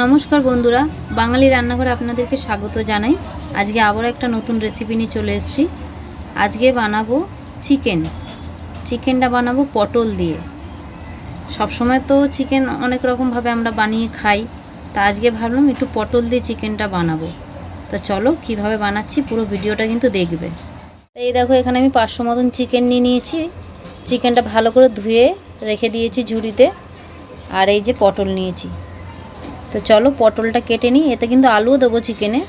নমস্কার বন্ধুরা, বাঙালি রান্নাঘরে আপনাদেরকে স্বাগত জানাই। আজকে আবার একটা নতুন রেসিপি নিয়ে চলে এসেছি। আজকে বানাবো চিকেন চিকেনটা বানাবো পটল দিয়ে। সবসময় তো চিকেন অনেক রকমভাবে আমরা বানিয়ে খাই। তা আজকে ভাবলাম একটু পটল দিয়ে চিকেনটা বানাবো। তো চলো কীভাবে বানাচ্ছি পুরো ভিডিওটা কিন্তু দেখবে। এই দেখো, এখানে আমি পাঁচশো মতন চিকেন নিয়ে নিয়েছি। চিকেনটা ভালো করে ধুয়ে রেখে দিয়েছি ঝুড়িতে। আর এই যে পটল নিয়েছি। তো চলো পটলটা কেটে নিই, এতে কিন্তু আলুও দেবো চিকেনে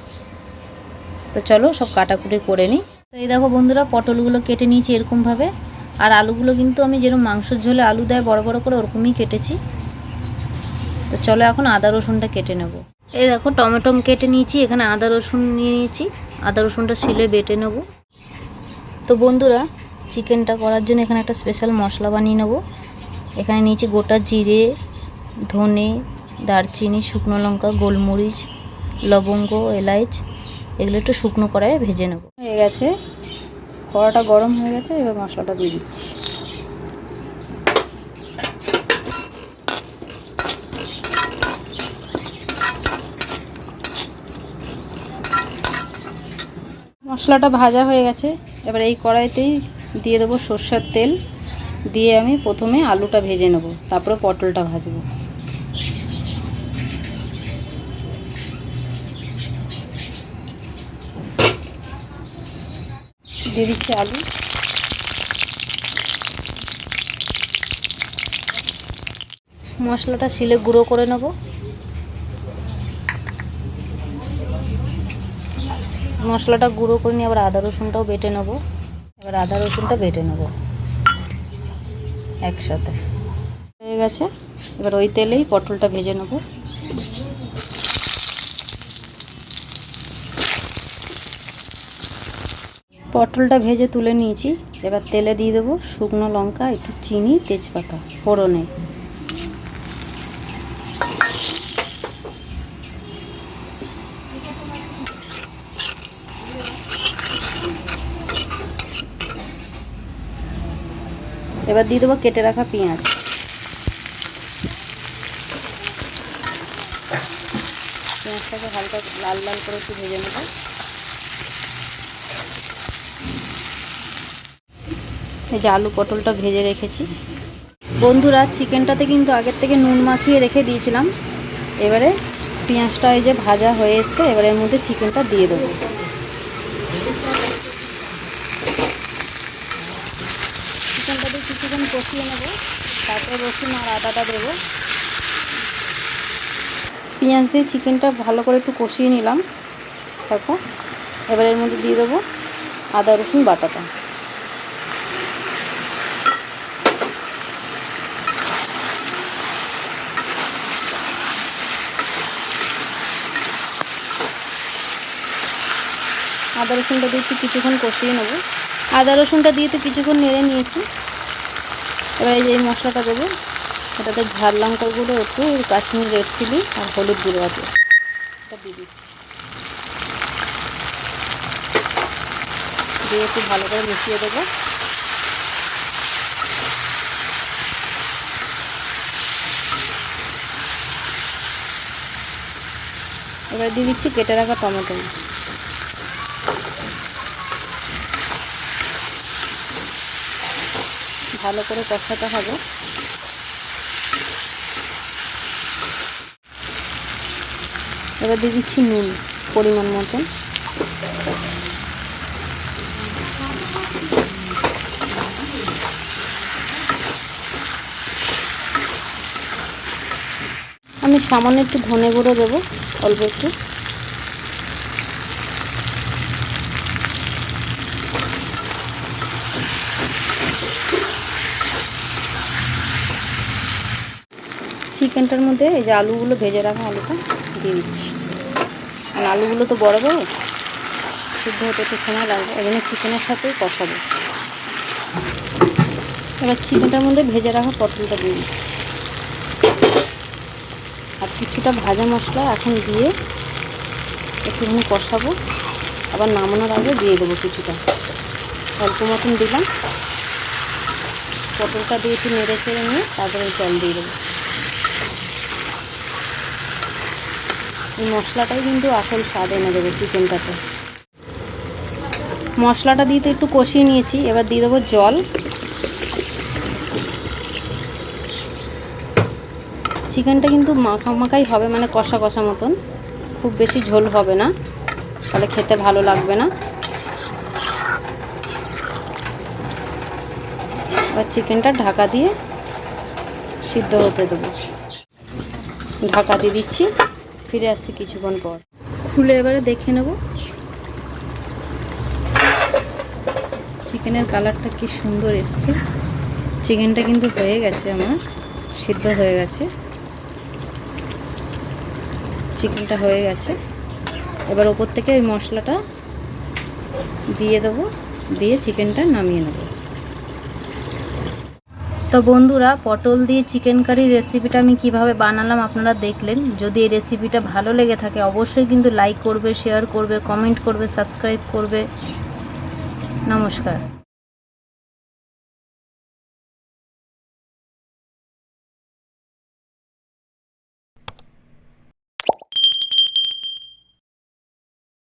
তো চলো সব কাটাকুটি করে নিই। তো এই দেখো বন্ধুরা, পটলগুলো কেটে নিয়েছি এরকমভাবে। আর আলুগুলো কিন্তু আমি যেরকম মাংসের ঝোলে আলু দেয়, বড় বড় করে ওরকমই কেটেছি। তো চলো এখন আদা রসুনটা কেটে নেব। এই দেখো টমেটম কেটে নিয়েছি, এখানে আদা রসুন নিয়ে নিয়েছি। আদা রসুনটা শিলে বেটে নেব। তো বন্ধুরা চিকেনটা করার জন্য এখানে একটা স্পেশাল মশলা বানিয়ে নেব। এখানে নিয়েছি গোটা জিরে, ধনে দারচিনি, শুকনো লঙ্কা, গোলমরিচ, লবঙ্গ, এলাইচ, এগুলো একটু শুকনো কড়াইয়ে ভেজে নেব। হয়ে গেছে। কড়াটা গরম হয়ে গেছে, এবার মশলাটা দিয়ে দিচ্ছি। মশলাটা ভাজা হয়ে গেছে, এবার এই কড়াইতেই দিয়ে দেবো সর্ষের তেল। দিয়ে আমি প্রথমে আলুটা ভেজে নেব, তারপরে পটলটা ভাজবো। দিয়ে দিচ্ছি আলু। মশলাটা শিলে গুঁড়ো করে নেব। মশলাটা গুঁড়ো করে নিয়ে আবার আদা রসুনটাও বেটে নেব। এবার আদা রসুনটা বেটে নেব একসাথে। হয়ে গেছে। এবার ওই তেলেই পটলটা ভেজে নেব। পটলটা ভেজে তুলে নিয়েছি। এবার তেলে দিয়ে দেবো শুকনো লঙ্কা, একটু চিনি, তেজপাতা, ফোড়নে। এবার দিয়ে দেবো কেটে রাখা পেঁয়াজ। পেঁয়াজটাকে হালকা লাল লাল করে একটু ভেজে নেব। এই যে আলু পটলটা ভেজে রেখেছি। বন্ধুরা, চিকেনটাতে কিন্তু আগের থেকে নুন মাখিয়ে রেখে দিয়েছিলাম। এবারে পেঁয়াজটা এই যে ভাজা হয়ে এসছে, এবারে এর মধ্যে চিকেনটা দিয়ে দেবো। চিকেনটা দিয়ে কিছুক্ষণ কষিয়ে নেব, তারপরে রসুন আর আদাটা দেবো। পেঁয়াজ দিয়ে চিকেনটা ভালো করে একটু কষিয়ে নিলাম। দেখো, এবার এর মধ্যে দিয়ে দেবো আদা রসুন বাটাটা। আদা রসুনটা দিয়ে একটু কিছুক্ষণ কষিয়ে নেব। আদা রসুনটা দিয়ে তো কিছুক্ষণ নেড়ে নিয়েছি। এবার এই যে মশলাটা দেবো, এটাতে ঝাল লঙ্কাগুলো, একটু কাশ্মীর রেড চিলি আর হলুদ গুঁড়ো আছে। এটা দিয়ে দিচ্ছি। দিয়ে একটু ভালো করে মিশিয়ে দেবো। এবার দিয়ে দিচ্ছি কেটে রাখা টমেটো। ভালো করে কষাতে হবে। এবার দিয়ে দিচ্ছি নুন পরিমাণ মতন আমি সামান্য একটু ধনে গুঁড়ো দেবো, অল্প একটু। চিকেনটার মধ্যে এই যে আলুগুলো ভেজে রাখা আলুটা দিয়ে দিচ্ছি। আর আলুগুলো তো বড় বড়, সিদ্ধ হতে একটু সময় লাগবে, এই জন্য চিকেনের সাথেই কষাবো। এবার চিকেনটার মধ্যে ভেজে রাখা পটলটা দিয়ে দিচ্ছি। আর কিছুটা ভাজা মশলা এখন দিয়ে একটুখানি কষাবো। আবার নামানোর আগে দিয়ে দেবো কিছুটা। অল্প মতন দিলাম। পটলটা দিয়ে একটু নেড়ে চেড়ে নিয়ে তারপরে জল দিয়ে দেবো। এই মশলাটাই কিন্তু আসল স্বাদ এনে দেবে চিকেনটাতে। মশলাটা দিয়ে তো একটু কষিয়ে নিয়েছি, এবার দিয়ে দেবো জল। চিকেনটা কিন্তু মাখা মাখাই হবে মানে কষা কষা মতন। খুব বেশি ঝোল হবে না, তাহলে খেতে ভালো লাগবে না। এবার চিকেনটা ঢাকা দিয়ে সিদ্ধ হতে দেবো। ঢাকা দিয়ে দিচ্ছি। ফিরে আসছি কিছুক্ষণ পর। খুলে এবারে দেখে নেব। চিকেনের কালারটা কি সুন্দর এসছে। চিকেনটা কিন্তু হয়ে গেছে আমার, সিদ্ধ হয়ে গেছে। চিকেনটা হয়ে গেছে। এবার ওপর থেকে ওই মশলাটা দিয়ে দেবো, দিয়ে চিকেনটা নামিয়ে নেব। তো বন্ধুরা, পটল দিয়ে চিকেন কারি রেসিপিটা আমি কীভাবে বানালাম আপনারা দেখলেন। যদি এই রেসিপিটা ভালো লেগে থাকে, অবশ্যই কিন্তু লাইক করবে শেয়ার করবে কমেন্ট করবে সাবস্ক্রাইব করবে। নমস্কার।